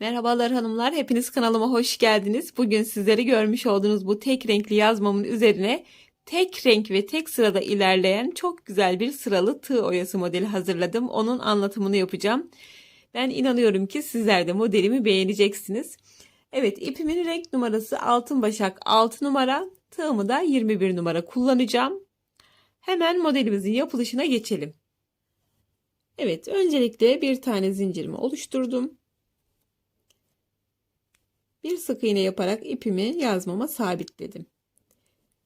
Merhabalar hanımlar, hepiniz kanalıma hoş geldiniz. Bugün sizleri görmüş olduğunuz bu tek renkli yazmamın üzerine tek renk ve tek sırada ilerleyen çok güzel bir sıralı tığ oyası modeli hazırladım. Onun anlatımını yapacağım. Ben inanıyorum ki sizler de modelimi beğeneceksiniz. Evet ipimin renk numarası altın başak 6 numara, tığımı da 21 numara kullanacağım. Hemen modelimizin yapılışına geçelim. Evet öncelikle bir tane zincirimi oluşturdum. Bir sık iğne yaparak ipimi yazmama sabitledim.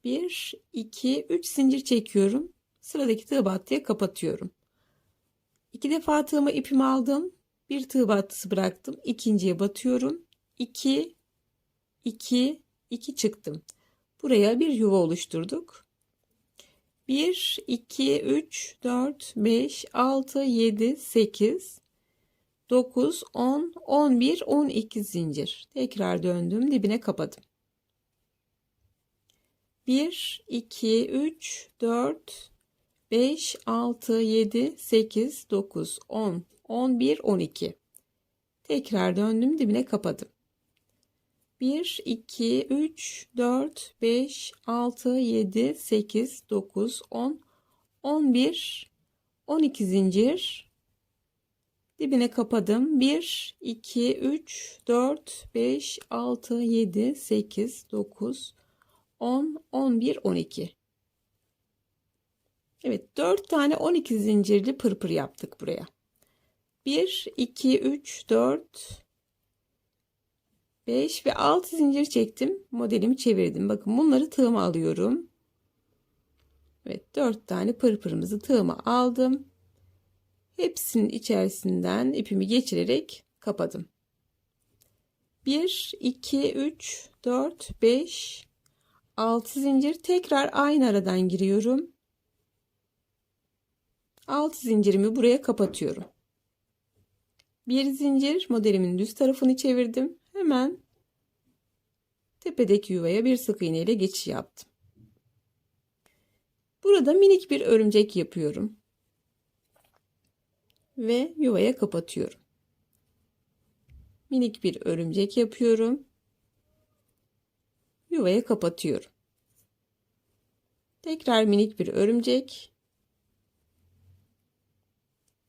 1, 2, 3 zincir çekiyorum. Sıradaki tığ battıya kapatıyorum. İki defa tığıma ipimi aldım. Bir tığ battısı bıraktım. İkinciye batıyorum. 2, 2, 2 çıktım. Buraya bir yuva oluşturduk. 1, 2, 3, 4, 5, 6, 7, 8, 9, 10, 11, 12 zincir. Tekrar döndüm dibine kapadım. 1, 2, 3, 4, 5, 6, 7, 8, 9, 10, 11, 12. Tekrar döndüm dibine kapadım. 1, 2, 3, 4, 5, 6, 7, 8, 9, 10, 11, 12 zincir dibine kapadım. 1 2 3 4 5 6 7 8 9 10 11 12 Evet 4 tane 12 zincirli pırpır yaptık buraya. 1 2 3 4 5 ve 6 zincir çektim. Modelimi çevirdim. Bakın bunları tığıma alıyorum. Evet 4 tane pırpırımızı tığıma aldım Hepsinin içerisinden ipimi geçirerek kapadım. 1, 2, 3, 4, 5, 6 zincir tekrar aynı aradan giriyorum. 6 zincirimi buraya kapatıyorum. Bir zincir modelimin düz tarafını çevirdim. Hemen tepedeki yuvaya bir sık iğne ile geçiş yaptım. Burada minik bir örümcek yapıyorum ve yuvaya kapatıyorum. Minik bir örümcek yapıyorum. Yuvaya kapatıyorum. Tekrar minik bir örümcek.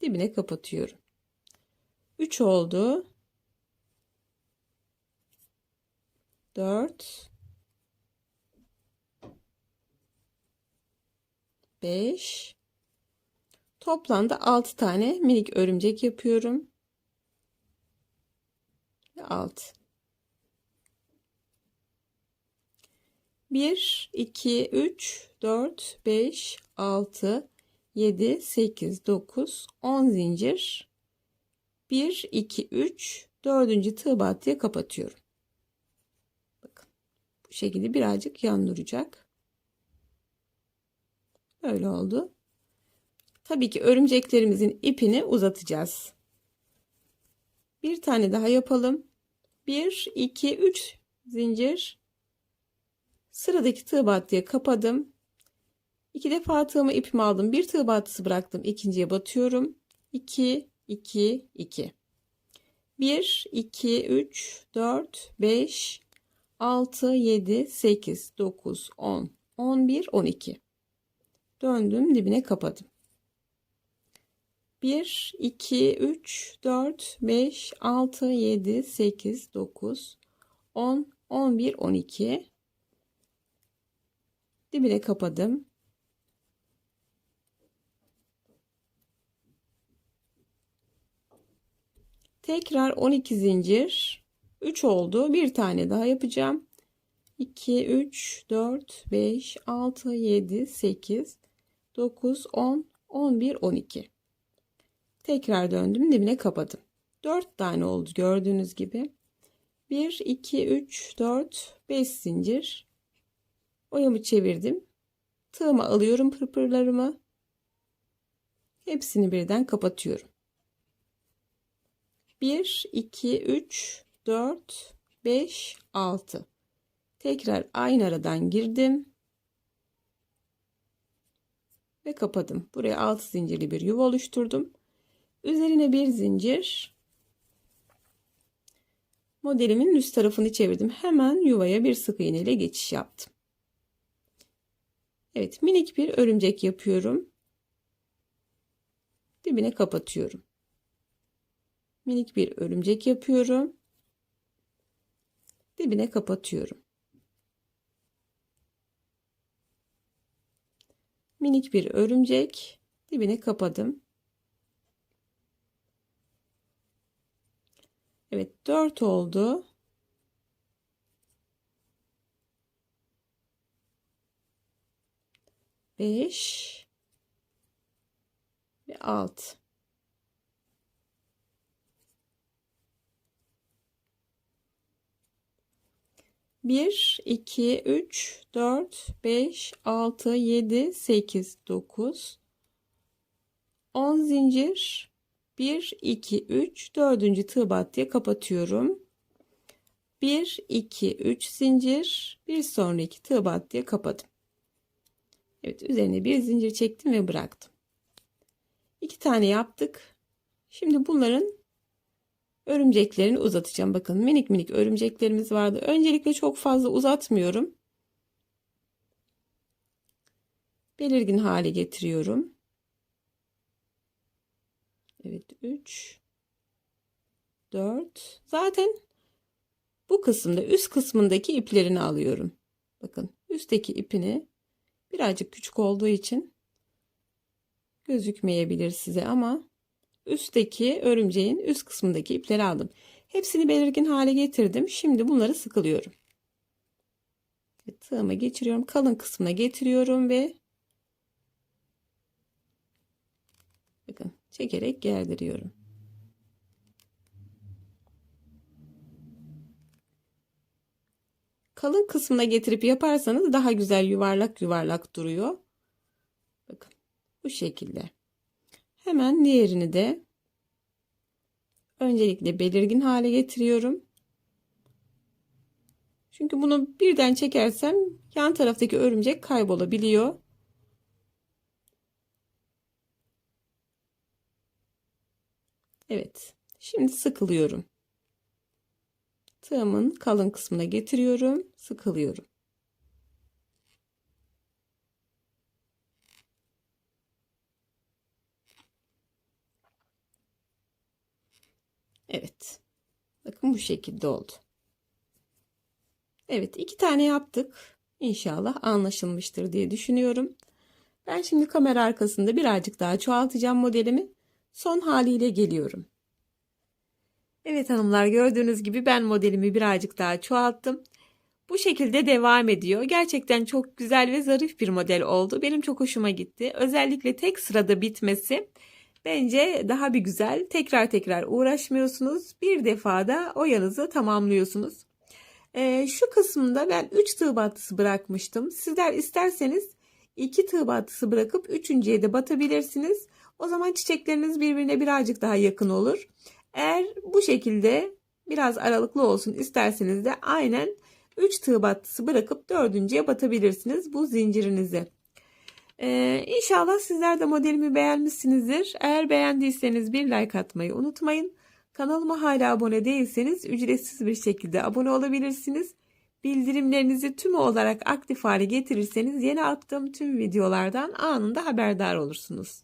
Dibine kapatıyorum. 3 oldu. 4 5 Toplamda 6 tane minik örümcek yapıyorum. 6 1 2 3 4 5 6 7 8 9 10 zincir 1 2 3 4. tığ battıya kapatıyorum. Bakın bu şekilde birazcık yan duracak. Böyle oldu. Tabii ki örümceklerimizin ipini uzatacağız. Bir tane daha yapalım. 1, 2, 3 zincir. Sıradaki tığ battıya kapadım. İki defa tığımı ipimi aldım. Bir tığ battısı bıraktım. İkinciye batıyorum. 2, 2, 2. 1, 2, 3, 4, 5, 6, 7, 8, 9, 10, 11, 12. Döndüm dibine kapadım. 1, 2, 3, 4, 5, 6, 7, 8, 9, 10, 11, 12. Dibine kapadım. Tekrar 12 zincir. 3 oldu. Bir tane daha yapacağım. 2, 3, 4, 5, 6, 7, 8, 9, 10, 11, 12. Tekrar döndüm dibine kapadım. 4 tane oldu gördüğünüz gibi. 1, 2, 3, 4, 5 zincir. Oyamı çevirdim. Tığımı alıyorum pırpırlarımı. Hepsini birden kapatıyorum. 1, 2, 3, 4, 5, 6. Tekrar aynı aradan girdim. Ve kapadım. Buraya 6 zincirli bir yuva oluşturdum. Üzerine bir zincir. Modelimin üst tarafını çevirdim. Hemen yuvaya bir sık iğne ile geçiş yaptım. Evet minik bir örümcek yapıyorum. Dibine kapatıyorum. Minik bir örümcek yapıyorum. Dibine kapatıyorum. Minik bir örümcek dibine kapadım. Evet 4 oldu. Beş ve altı. Bir, iki, üç, dört, beş, altı, yedi, sekiz, dokuz, on zincir, 1, 2, 3, 4. tığ battıya kapatıyorum. 1, 2, 3 zincir, bir sonraki tığ battıya kapadım. Evet üzerine bir zincir çektim ve bıraktım. 2 tane yaptık. Şimdi bunların örümceklerini uzatacağım. Bakın minik minik örümceklerimiz vardı. Öncelikle çok fazla uzatmıyorum. Belirgin hale getiriyorum. Evet 3 4 zaten bu kısımda üst kısmındaki iplerini alıyorum. Bakın üstteki ipini birazcık küçük olduğu için gözükmeyebilir size ama üstteki örümceğin üst kısmındaki ipleri aldım. Hepsini belirgin hale getirdim. Şimdi bunları sıkılıyorum. Tığıma geçiriyorum. Kalın kısmına getiriyorum ve bakın çekerek gerdiriyorum. Kalın kısmına getirip yaparsanız daha güzel yuvarlak yuvarlak duruyor. Bakın bu şekilde. Hemen diğerini de öncelikle belirgin hale getiriyorum. Çünkü bunu birden çekersem yan taraftaki örümcek kaybolabiliyor. Evet. Şimdi sıkılıyorum. Tığımın kalın kısmına getiriyorum. Sıkılıyorum. Evet. Bakın bu şekilde oldu. Evet iki tane yaptık. İnşallah anlaşılmıştır diye düşünüyorum. Ben şimdi kamera arkasında birazcık daha çoğaltacağım modelimi son haliyle geliyorum. Evet hanımlar gördüğünüz gibi ben modelimi birazcık daha çoğalttım. Bu şekilde devam ediyor. Gerçekten çok güzel ve zarif bir model oldu. Benim çok hoşuma gitti. Özellikle tek sırada bitmesi bence daha bir güzel. Tekrar tekrar uğraşmıyorsunuz. Bir defada oyanızı tamamlıyorsunuz. Ee, şu kısmında ben 3 tığ battısı bırakmıştım. Sizler isterseniz 2 tığ battısı bırakıp üçüncüye de batabilirsiniz. O zaman çiçekleriniz birbirine birazcık daha yakın olur. Eğer bu şekilde biraz aralıklı olsun isterseniz de aynen 3 tığ battısı bırakıp dördüncüye batabilirsiniz bu zincirinizi. Ee, inşallah sizler de modelimi beğenmişsinizdir. Eğer beğendiyseniz bir like atmayı unutmayın. Kanalıma hala abone değilseniz ücretsiz bir şekilde abone olabilirsiniz. Bildirimlerinizi tüm olarak aktif hale getirirseniz yeni attığım tüm videolardan anında haberdar olursunuz.